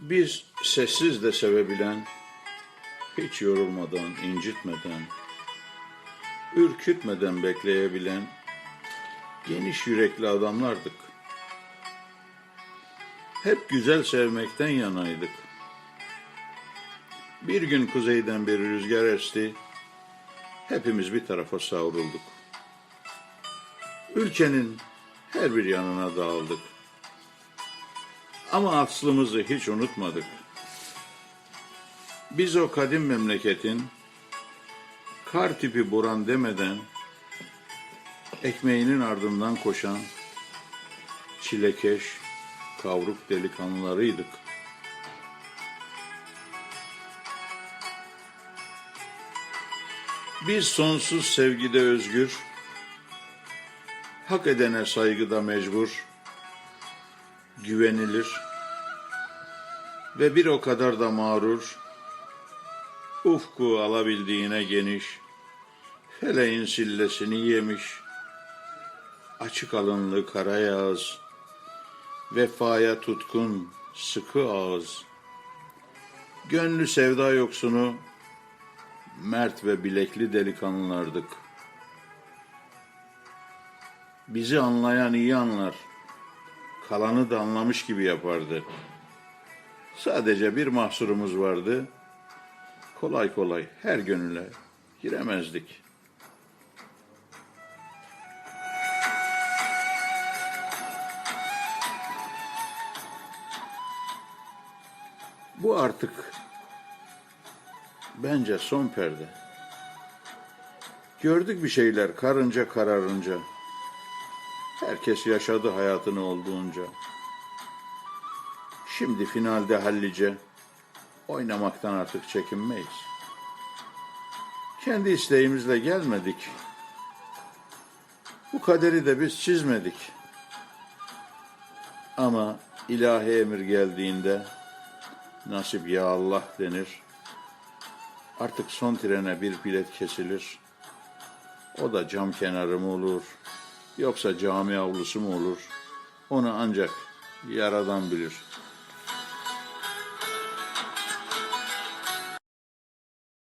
Biz sessiz de sevebilen, hiç yorulmadan, incitmeden, ürkütmeden bekleyebilen geniş yürekli adamlardık. Hep güzel sevmekten yanaydık. Bir gün kuzeyden bir rüzgar esti, hepimiz bir tarafa savrulduk. Ülkenin her bir yanına dağıldık. Ama aslımızı hiç unutmadık. Biz o kadim memleketin kar tipi buran demeden ekmeğinin ardından koşan çilekeş, kavruk delikanlılarıydık. Biz sonsuz sevgide özgür, hak edene saygıda mecbur, güvenilir ve bir o kadar da mağrur, ufku alabildiğine geniş, feleğin sillesini yemiş, açık alınlı kara yağız, vefaya tutkun sıkı ağız, gönlü sevda yoksunu, mert ve bilekli delikanlılardık. Bizi anlayan iyi anlar, kalanı da anlamış gibi yapardı. Sadece bir mahsurumuz vardı, kolay kolay her gönüle giremezdik. Bu artık bence son perde. Gördük bir şeyler karınca kararınca. Herkes yaşadı hayatını olduğunca. Şimdi finalde hallice oynamaktan artık çekinmeyiz. Kendi isteğimizle gelmedik. Bu kaderi de biz çizmedik. Ama ilahi emir geldiğinde nasip ya Allah denir. Artık son trene bir bilet kesilir. O da cam kenarı mı olur, yoksa cami avlusu mu olur? Onu ancak yaradan bilir.